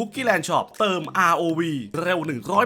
Cookie Land Shop เติม ROV เร็ว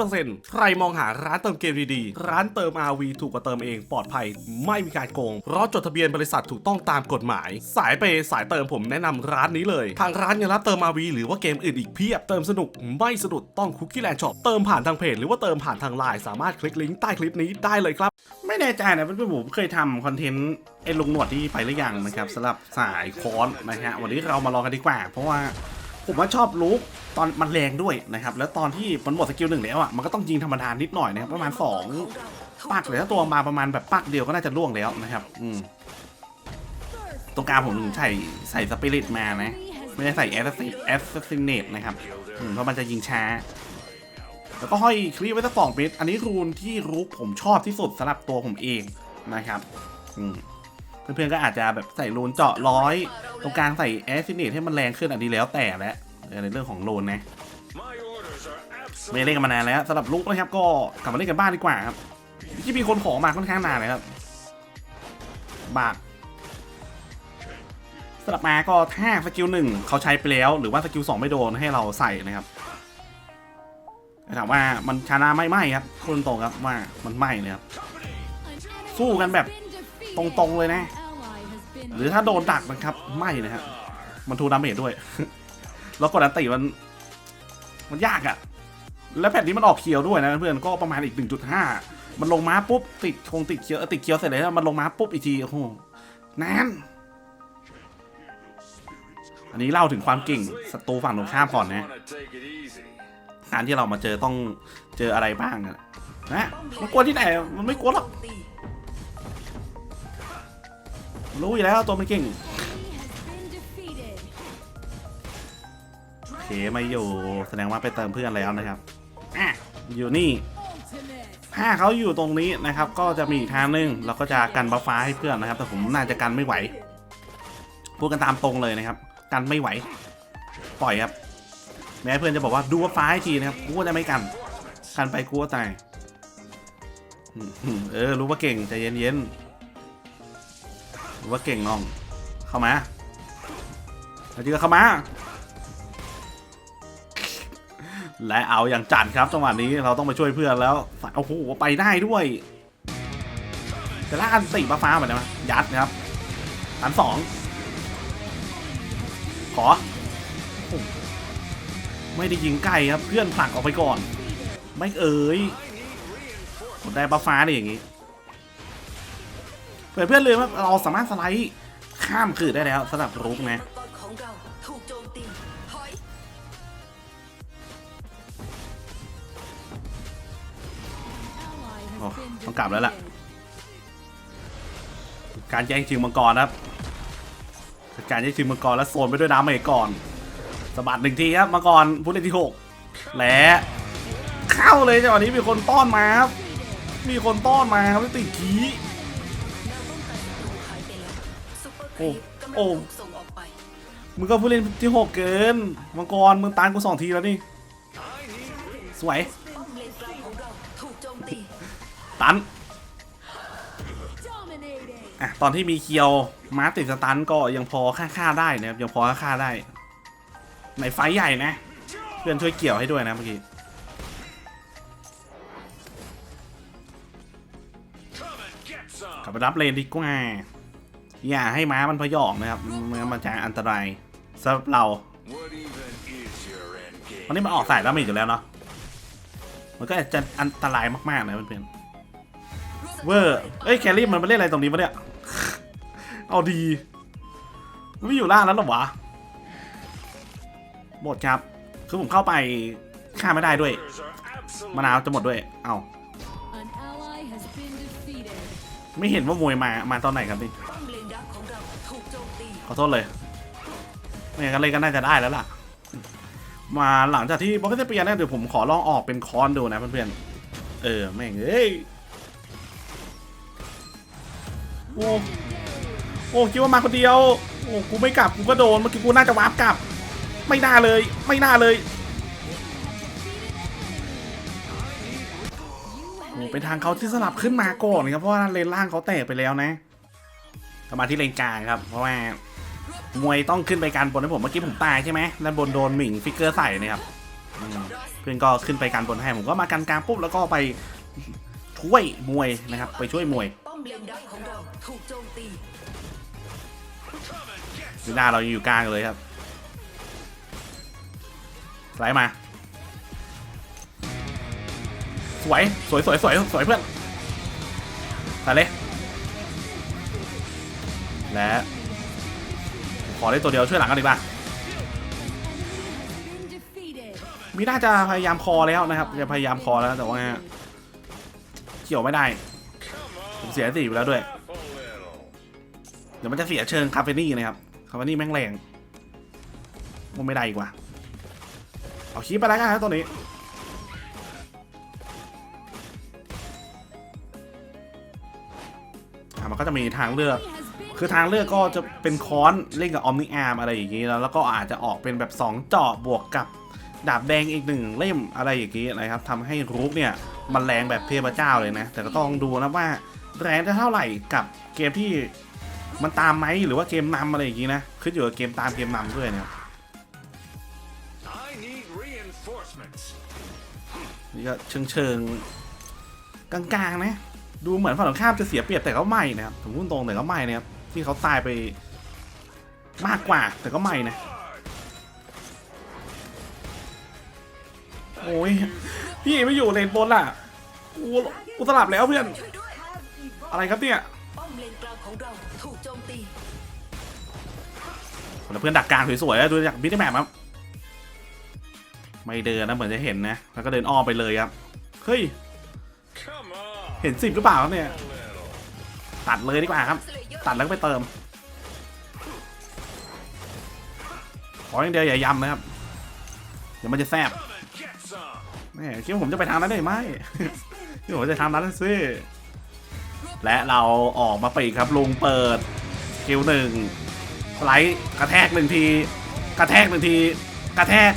100%ใครมองหาร้านเติมเกมดีๆ ร้านเติม ROV ถูกกว่าเติมเองปลอดภัย ไม่มีการโกง เพราะจดทะเบียนบริษัทถูกต้องตามกฎหมาย สายเปย์สายเติมผมแนะนำร้านนี้เลย ทางร้านยังรับเติม ROV หรือว่าเกมอื่นอีกเพียบ เติมสนุกไม่สะดุดต้อง Cookie Land Shop เติมผ่านทางเพจหรือว่าเติมผ่านทางไลน์สามารถคลิกลิงก์ใต้คลิปนี้ได้เลยครับ ไม่แน่ใจนะเพื่อนๆผมเคยทำคอนเทนต์ไอ้ลุงหนวดที่ไปหรือยังนะครับสำหรับสายคอนนะฮะวันนี้เรามาลองกันดีกว่า เพราะว่า ผมว่าชอบลุกตอนมันแรงด้วยนะครับ แล้วตอนที่มันหมดสกิลหนึ่งแล้วอะมันก็ต้องยิงธรรมดานิดหน่อยนะครับประมาณ2ปักเลยถ้าตัวมาประมาณแบบปักเดียวก็น่าจะล่วงแล้วนะครับ อืมตรงกลางผมใส่ใส่สปิริตมานะ ไม่ได้ใส่แอสซิแอสซินเนตนะครับเพราะมันจะยิงช้า แล้วก็ห้อยคลีไว้สักสองเมตรอันนี้รูนที่รุกผมชอบที่สุดสำหรับตัวผมเองนะครับ อืม เพื่อนๆก็อาจจะแบบใส่รูนเจาะร้อยตรงกลางใส่แอสซิเนตให้มันแรงขึ้นอันนี้แล้วแต่แล้วในเรื่องของรูนนะไม่เล่นกันมานานแล้วสำหรับลุกนะครับก็กลับมาเล่นกันบ้านดีกว่าครับที่มีคนขอมาค่อนข้างนานเลยครับบากสำหรับมาก็ถ้าสกิลหนึ่งเขาใช้ไปแล้วหรือว่าสกิลสองไม่โดนให้เราใส่นะครับถามว่ามันชนะไม่ไหมครับพูดตรงครับว่ามันไม่เลยครับสู้กันแบบตรงๆเลยนะ หรือถ้าโดนดักนะครับ ไม่นะครับมันทูดาเมจด้วย แล้วกดอันติมัน มันยากอะ่ะ แล้วแผ่นนี้มันออกเคียวด้วยนะเพื่อนก็ประมาณอีก 1.5 มันลงมาปุ๊บ ติดคงติดเคียวติดเคียวเสร็จแล้วมันลงมาปุ๊บอีกทีโอ้โหนานอันนี้เล่าถึงความเก่งศัตรูฝั่งตรงข้ามก่อนนะการที่เรามาเจอต้องเจออะไรบ้างอะนะมันกลัวที่ไหนมันไม่กลัวหรอก รู้อยู่แล้วตัวมันเก่งโอเคไม่อยู่แสดงว่าไปเติมเพื่อนแล้วนะครับอะอยู่นี่ถ้าเขาอยู่ตรงนี้นะครับ ก็จะมีอีกทางหนึงเราก็จะกันบัฟฟ้าให้เพื่อนนะครับ แต่ผมน่าจะกันไม่ไหวพูดกันตามตรงเลยนะครับ กันไม่ไหว ปล่อยครับ แม้เพื่อนจะบอกว่าดูว่าฟ้าให้ทีนะครับกูก็จะไม่กัน กันไปกูก็ตายเออรู้ว่าเก่งใจเย็นเย็นๆรู้ว่าเก่งน้อง เข้ามาเอาจริงก็เข้ามา และเอาอย่างจัดครับจังหวะนี้เราต้องไปช่วยเพื่อนแล้วโอ้โหไปได้ด้วยแต่ละอันติมาฟ้าเหมือนกันไหมยัดนะครับอันสองขอ ไม่ได้ยิงไกลครับ เพื่อนผลักออกไปก่อน ไม่เอ๋ยผมได้บัฟฟ้าเนี่ยอย่างนี้ เพื่อนเพื่อนเลยว่าเราสามารถสไลด์ข้ามคือได้แล้วสำหรับรุกนะตอนของเราถูกโจมตีถอยโอ้ต้องกลับแล้วล่ะ การแย่งชิงมังกรครับการแย่งชิงมังกรแล้วโซนไปด้วยน้ำเมจก่อนสะบัดหนึ่งทีครับมังกรผู้เล่นที่หกและ เข้าเลยจังหวะนี้มีคนต้อนมาครับ มีคนต้อนมาครับติดขี โอ้โอ้ถูกส่งออกไปมึงก็ผู้เล่นที่หกเกิน มังกรมึงตามกูสองทีแล้วนี่ สวย ตัน อะ ตอนที่มีเคียวมาติดสตันก็ยังพอฆ่าฆ่าได้นะครับ ยังพอฆ่าฆ่าได้ ในไฟใหญ่นะ เพื่อนช่วยเกี่ยวให้ด้วยนะเมื่อกี้กลับไปรับเลนดีกว่า อย่าให้ม้ามันพยองนะครับมันจะอันตรายสำหรับเรา What even is your end game? วันนี้มันออกสายแล้วมีอยู่แล้วเนาะมันก็จะอันตรายมากๆนะเพื่อนๆเวอร์เอ้ยแคลรี่มันมาเล่นอะไรตรงนี้ปะเนี่ยเอาดีมันไม่อยู่ล่างแล้วหรอวะหมดครับคือผมเข้าไปฆ่าไม่ได้ด้วยมะนาวจะหมดด้วย เอ้าไม่เห็นว่ามวยมา มาตอนไหนครับนี่ ขอโทษเลยไม่งั้นเลยก็น่าจะได้แล้วล่ะ มาหลังจากที่บล็อกเตอร์เปียนเนี่ยเดี๋ยวผมขอลองออกเป็นคอนดูนะเพื่อนๆเออแม่งเอ้ยโอ้โอ้คิดว่ามาคนเดียวโอ้กูไม่กลับกูก็โดนเมื่อกี้กูน่าจะวาร์ปกลับ ไม่น่าเลย ไม่น่าเลยโอ้เป็นทางเขาที่สลับขึ้นมาก่อนครับเพราะว่าเลนล่างเขาแตกไปแล้วนะก็มาที่เลนกลางครับ เพราะว่า มวยต้องขึ้นไปการบนให้ผมเมื่อกี้ผมตายใช่ไหมด้านบนโดนหมิงฟิกเกอร์ใส่นะครับเพื่อนก็ขึ้นไปกันบนให้ผมก็มากันกลางปุ๊บแล้วก็ไปช่วยมวยนะครับ ไปช่วยมวยป้อมเลนดักของเราถูกโจมตีดูหน้าเราอยู่กลางเลยครับไลมา สวยสวยสวยสวยสวยเพื่อนใส่เลยและ ขอได้ตัวเดียวช่วยหลังกันดีกว่ามีน่าจะพยายามคอแล้วนะครับจะพยายามคอแล้วแต่ว่าเกี่ยวไม่ได้ ผมเสียสีไปแล้วด้วย เดี๋ยวมันจะเสียเชิงคาเฟนี่นะครับคาเฟนี่แม่งแรงมันไม่ได้อีกว่าเอาคีบไปแล้วกันครับตัวนี้อะมันก็จะมีทางเลือก คือทางเลือกก็จะเป็นค้อนเล่นกับออมนิอาร์มอะไรอย่างนี้แล้วแล้วก็อาจจะออกเป็นแบบ2เจาะบวกกับดาบแดงอีกหนึ่งเล่มอะไรอย่างนี้นะครับทำให้รูปเนี่ยมันแรงแบบเทพเจ้าเลยนะ แต่ก็ต้องดูนะว่าแรงจะเท่าไหร่กับเกมที่มันตามไหมหรือว่าเกมนำอะไรอย่างนี้นะขึ้นอยู่กับเกมตามเกมนำด้วยเนี่ยนี่ก็เชิงเชิงกลางๆนะดูเหมือนฝั่งตรงข้ามจะเสียเปรียบแต่ก็ไม่นะครับผมพูดตรงแต่ก็ไม่นะครับ ที่เขาตายไปมากกว่า แต่ก็ไม่นะ โอ้ย พี่ไม่อยู่เลนบนล่ะกูกูสลับแล้วเพื่อนช่วยด้วยอะไรครับเนี่ยป้อมเลนกลางของเราถูกโจมตีแล้วเพื่อนดักกลางสวยๆแล้วดูจากบิทแมปครับไม่เดินนะเหมือนจะเห็นนะ แล้วก็เดินอ้อมไปเลยครับ เฮ้ย Come on. เห็นสิบหรือเปล่าครับเนี่ย a little. ตัดเลยดีกว่าครับ ตัดแล้วก็ไปเติม ขออย่างเดียวอย่ายำนะครับ เดี๋ยวมันจะแซบแม่คิดว่าผมจะไปทางนั้นได้ไหมคิดว่าผมจะทางนั้นสิและเราออกมาปีกครับลุงเปิดสกิลหนึ่งสไลด์กระแทกหนึ่งที กระแทกหนึ่งที กระแทก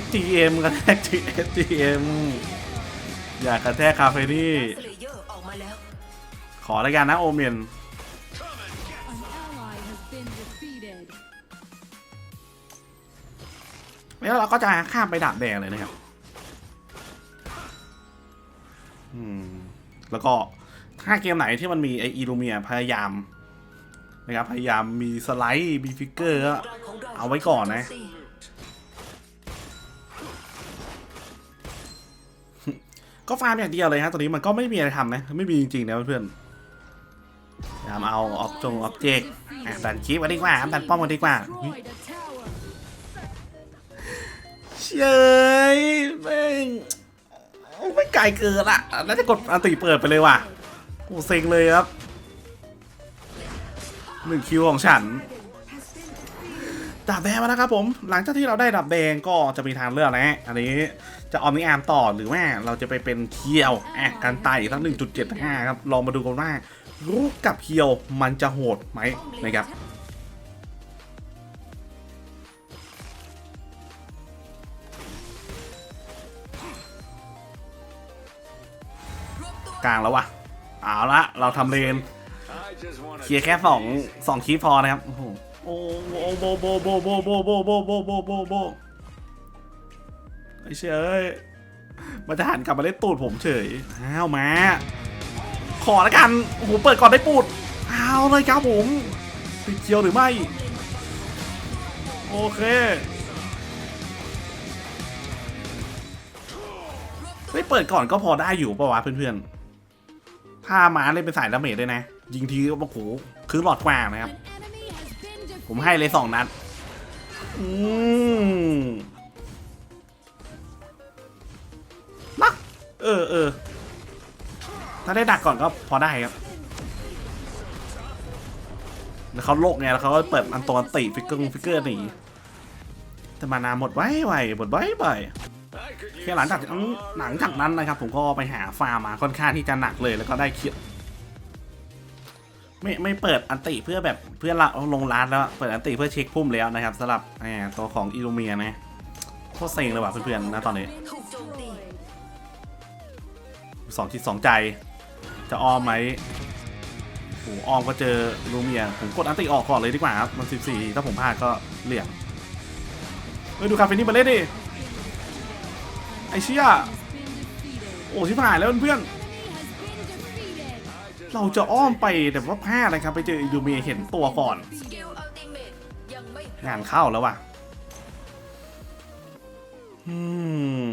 STM กระแทกที่ STM อย่ากระแทกคาเฟ่นี่สเลเยอแล้วขอรายการนะโอเมน แล้วเราก็จะข้ามไปดาบแดงเลยนะครับอืมแล้วก็ถ้าเกมไหนที่มันมีไออีลูเมียพยายามนะครับ พยายามมีสไลด์มีฟิกเกอร์ก็กลางของเราเอาไว้ก่อนนะถูโจมตีก็ฟาร์มอย่างเดียวเลยฮะตอนนี้มันก็ไม่มีอะไรทำนะ ไม่มีจริงๆนะเพื่อนๆพยายามเอาออกจงออบเจกต์อะดันคลิปกันดีกว่าครับดันป้อมกันดีกว่า Destroyed a tower. เชยแม่งไม่ไกลเกินอะน่าจะกดอันติเปิดไปเลยว่ะโอ้เซ็งเลยครับหนึ่งคิวของฉันดาบแดงมาแล้วครับผม หลังจากที่เราได้ดาบแดงก็จะมีทางเลือกนะฮะอันนี้จะออมนิอาร์มต่อหรือว่าเราจะไปเป็นเคียวอะการไต่ทั้ง1.75 ครับ ลองมาดูกันว่ารูปกับเคียวมันจะโหดไหมนะครับ กลางแล้ววะเอาละเราทำเลนเคลียร์แค่สองสองคีพอนะครับโอ้โหโอ้โบโบโบโบโบโบโบโบโบโบโบไอ้เชยเอ้ยมันจะหันกลับมาเล่นตูดผมเฉยอ้าวมา ขอละกันโอ้โหเปิดก่อนได้ปูดเอาเลยครับผมติดเคียวหรือไม่ โอเคได้เปิดก่อนก็พอได้อยู่ปะวะเพื่อนๆ ถ้ามาเล่นเป็นสายดาเมจด้วยนะ ยิงทีก็โอ้โหคือหลอดกว่านะครับ ผมให้เลยสองนัด อืมนักเออเออถ้าได้ดักก่อนก็พอได้ครับ แล้วเขาโลกไงแล้วเขาก็เปิดอันตัวอันติฟิกเกอร์ฟิกเกอร์หนีแต่มานาหมดไว้ไวหมดไว้ไว แค่หลังจากหลังจากนั้นนะครับ ผมก็ไปหาฟาร์มมาค่อนข้างที่จะหนักเลยแล้วก็ได้คิดไม่ไม่เปิดอันติเพื่อแบบเพื่อละลงร้านแล้วเปิดอันติเพื่อเช็คพุ่มแล้วนะครับสำหรับตัวของอิลูเมียนะโคตรเซ็งเลยว่ะเพื่อนๆนะตอนนี้สองจิตสองใจ จะอ้อมไหมโอ้อ้อมก็เจอลูเมียผมกดอันติออกก่อนเลยดีกว่าครับมัน 14 ถ้าผมพลาดก็เหลี่ยมเฮ้ยดูคาเฟนี่มาเล่นดิ เชี่ย Has been defeated. โอ้ชิบหายแล้วเพื่อน Enemy has been defeated. ๆเราจะอ้อมไปแต่ว่าพลาดนะครับ ไปเจออิลูเมียเห็นตัวก่อนสกิลอัลติเมตยังไม่พร้อมงานเข้าแล้วว่ะอืม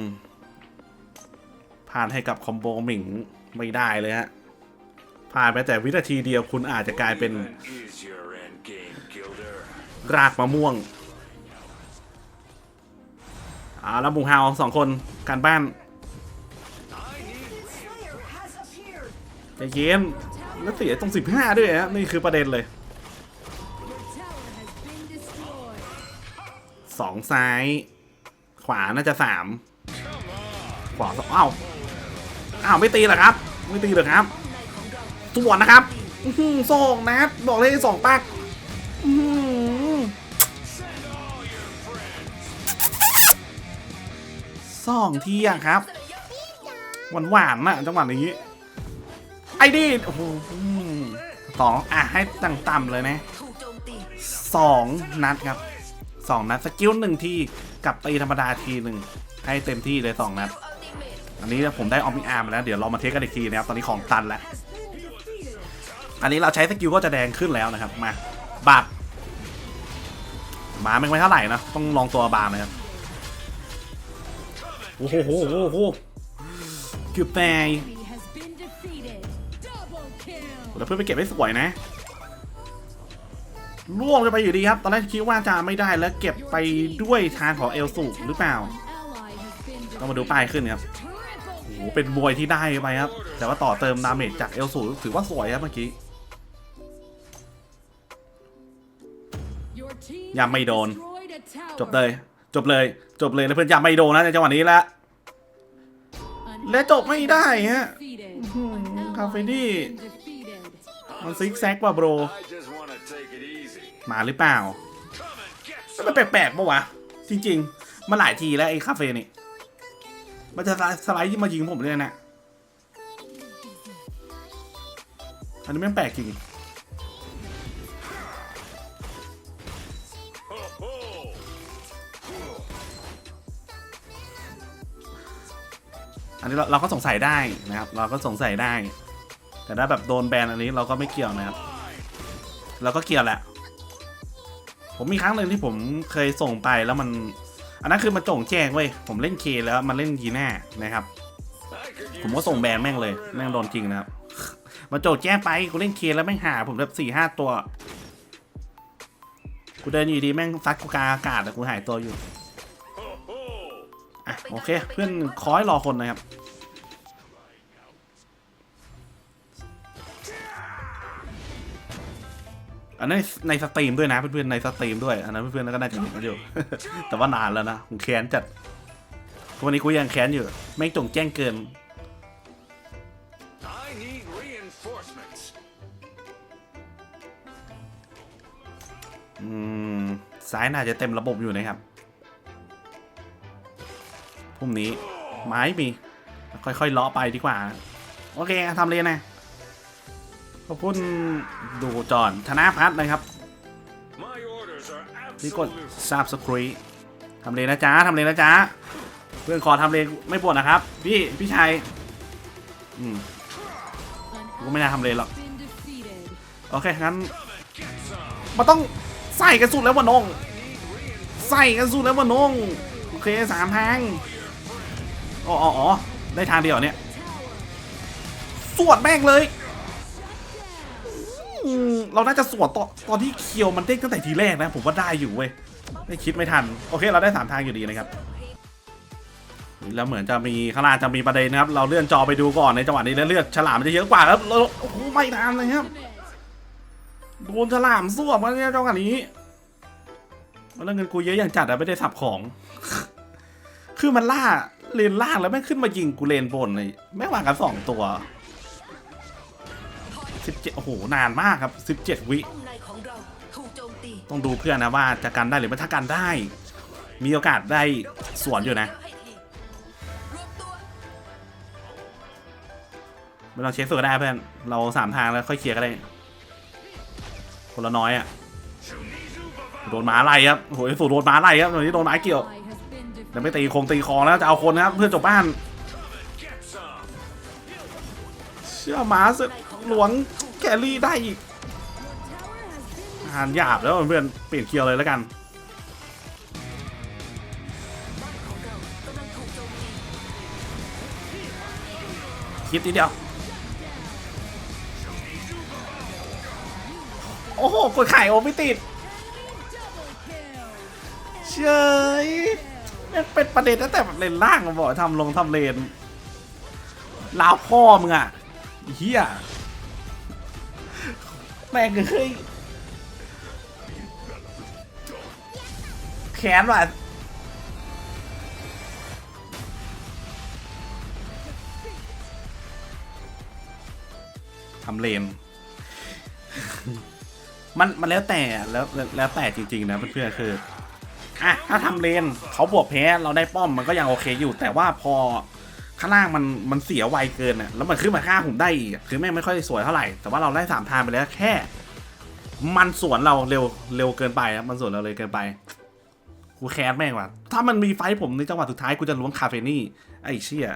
ผ่านให้กับคอมโบหมิงไม่ได้เลยฮะ ผ่านไปแต่วินาทีเดียวคุณอาจจะกลายเป็น That is your end game, Gilder. รากมะม่วง อ่าแล้วหมูเฮาสองคนการบ้านใจเย็นแล้วเสียตรงสิบห้าด้วยฮะนี่คือประเด็นเลยสองซ้าย ขวาน่าจะสามขวาสองอ้าวอ้าวไม่ตีหรอครับ ไม่ตีเหรอครับสวนนะครับอื้อหือสองนัดบอกเลยสองปัก สองทีอะครับ หวานหวานอะจังหวะนี้ ไอ้ดิโอ้โหสองอะให้ต่ำๆเลยนะถูกโจมสองนัดครับสองนัดสกิลหนึ่งทีกับตีธรรมดาทีหนึ่งให้เต็มที่เลยสองนัด อันนี้ผมได้ออมมิอาร์มาแล้ว เดี๋ยวเรามาเทสกันอีกทีนะครับ ตอนนี้ของตันแล้ว อันนี้เราใช้สกิลก็จะแดงขึ้นแล้วนะครับ มาบาดหมาไม่ไม่เท่าไหร่นะ ต้องลองตัวบาร์นะครับ อ้โหโหโหโหเกือบแตก Enemy has been defeated. Double kill. แล้วเพื่อนไปเก็บให้สวยนะล่วงไปอยู่ดีครับ ตอนแรกคิดว่าจะไม่ได้แล้วเก็บไปด้วยทางของเอลสูหรือเปล่า ต้องมาดูป้ายขึ้นครับโอ้โหเป็นมวยที่ได้ไปครับ แต่ว่าต่อเติมดาเมจจากเอลสูถือว่าสวยครับเมื่อกี้ยังไม่โดน จบเลย จบเลยจบเลยแล้วเพื่อนยังไม่โดนนะในจังหวะนี้แล้ว An และจบไม่ได้ฮะ defeated. อืม An ally คาเฟนี่ has been defeated. มันซิกแซกว่ะโบร I just want to take it easy. มาหรือเปล่า Come and get มันแปลกๆปะวะ จริงๆมาหลายทีแล้วไอ้คาเฟ่นี่ มันจะสไลด์ที่มายิงผมเลยนะอันนี้แม่งแปลกจริง อันนี้เราเราก็สงสัยได้นะครับ เราก็สงสัยได้ แต่ถ้าแบบโดนแบนอันนี้เราก็ไม่เกี่ยวนะครับ เราก็เกี่ยวแหละ ผมมีครั้งหนึ่งที่ผมเคยส่งไปแล้วมัน อันนั้นคือมันจงแจ้งเว้ย ผมเล่นเคแล้วมันเล่นยีน่านะครับ ผมก็ส่งแบนแม่งเลยแม่งโดนจริงนะครับ มันโจทย์แจ้งไปกูเล่นเคแล้วแม่งหา ผมแบบสี่ห้าตัว กูเดินอยู่ดีแม่งซัดกูกาอากาศแต่กูหายตัวอยู่อะโอเค เพื่อนคอยรอคนนะครับ อันนั้นในสตรีมด้วยนะเพื่อนๆในสตรีมด้วยอันนั้นเพื่อนๆก็น่าจะเห็นกันอยู่ แต่ว่านานแล้วนะผมแค้นจัดวันนี้กูยังแค้นอยู่ไม่งจงแจ้งเกินซ้ายน่าจะเต็มระบบอยู่นะครับพรุ่งนี้ไม้มี ค่อยๆเลาะไปดีกว่า โอเคทำเลยนะ ขอบคุณดูจอนธนาพัฒน์นะครับ ที่กดซาบสครีทำเลนะจ๊ะทำเลนะจ๊ะเพื่อนขอทำเลไม่ปวดนะครับ พี่พี่ชัยอืมกูไม่น่าทำเลหรอกโอเคงั้นมันต้องใส่กันสุดแล้ววะน้องใส่กันสุดแล้ววะน้องโอเคสามทางอ๋ออ๋อได้ทางเดียวเนี่ย สวดแม่งเลย เราน่าจะสวดตอนตอนที่เคียวมันเด้งตั้งแต่ทีแรกนะ ผมว่าได้อยู่เว้ย ไม่คิดไม่ทัน โอเคเราได้สามทางอยู่ดีนะครับ แล้วเหมือนจะมีข้างล่างจะมีประเด็นนะครับ เราเลื่อนจอไปดูก่อนในจังหวะนี้แล้วเลือดฉลามมันจะเยอะกว่าครับเราโอ้โหไม่ทันเลยครับ โดนฉลามสวมมาเนี่ยจังหวะนี้แล้วเงินกูเยอะอย่างจัดอะไม่ได้สับของ คือมันล่าเลนล่างแล้วแม่งขึ้นมายิงกูเลนบนเลยแม่งวางกันสองตัว สิบเจ็ดโอ้โห นานมากครับสิบเจ็ดวิป้อมในของเราถูกโจมตีต้องดูเพื่อนนะว่าจะกันได้หรือไม่ถ้ากันได้ มีโอกาสได้สวนอยู่นะให้ทีรวมตัวไม่ต้องเช็คสุดก็ได้เพื่อน เราสามทางแล้วค่อยเคลียร์ก็ได้คนละน้อยอะ โดนหมาไล่ครับโอ้โหสูโดนหมาไล่ครับตอนนี้โดนหมาเกี่ยว Ally has been defeated. เดี๋ยวไม่ตีคงตีคองแล้วจะเอาคนนะครับเพื่อจบบ้าน Get some. เชื่อหมาสึก หลวงแกรี่ได้อีกหารหยาบแล้วเพื่อนเปลี่ยนเกียร์เลยแล้วกัน คิดทีเดียว โอ้โห กดไข่โอไม่ติด เชยเป็นประเด็นตั้งแต่เลนล่างบอกทำลงทำเลนลาวพ่อมึงอะเฮีย แม่งเฮ้ยแขนว่ะทำเลน มันมันแล้วแต่แล้วแล้วแล้วแต่จริง ๆ นะเพื่อนๆคืออะถ้าทำเลนเขาบวกแพ้เราได้ป้อมมันก็ยังโอเคอยู่ แต่ว่าพอ ข้างล่างมันมันเสียไวเกินอะแล้วมันขึ้นมาฆ่าผมได้อีกคือแม่งไม่ค่อยสวยเท่าไหร่แต่ว่าเราได้สามทางไปแล้วแค่ มันสวนเราเร็วเร็วเกินไปครับมันสวนเราเลยเกินไปกูแคสแม่งว่ะถ้ามันมีไฟผมในจังหวะสุดท้ายกูจะล้วงคาเฟนี่ไอ้เชี่ย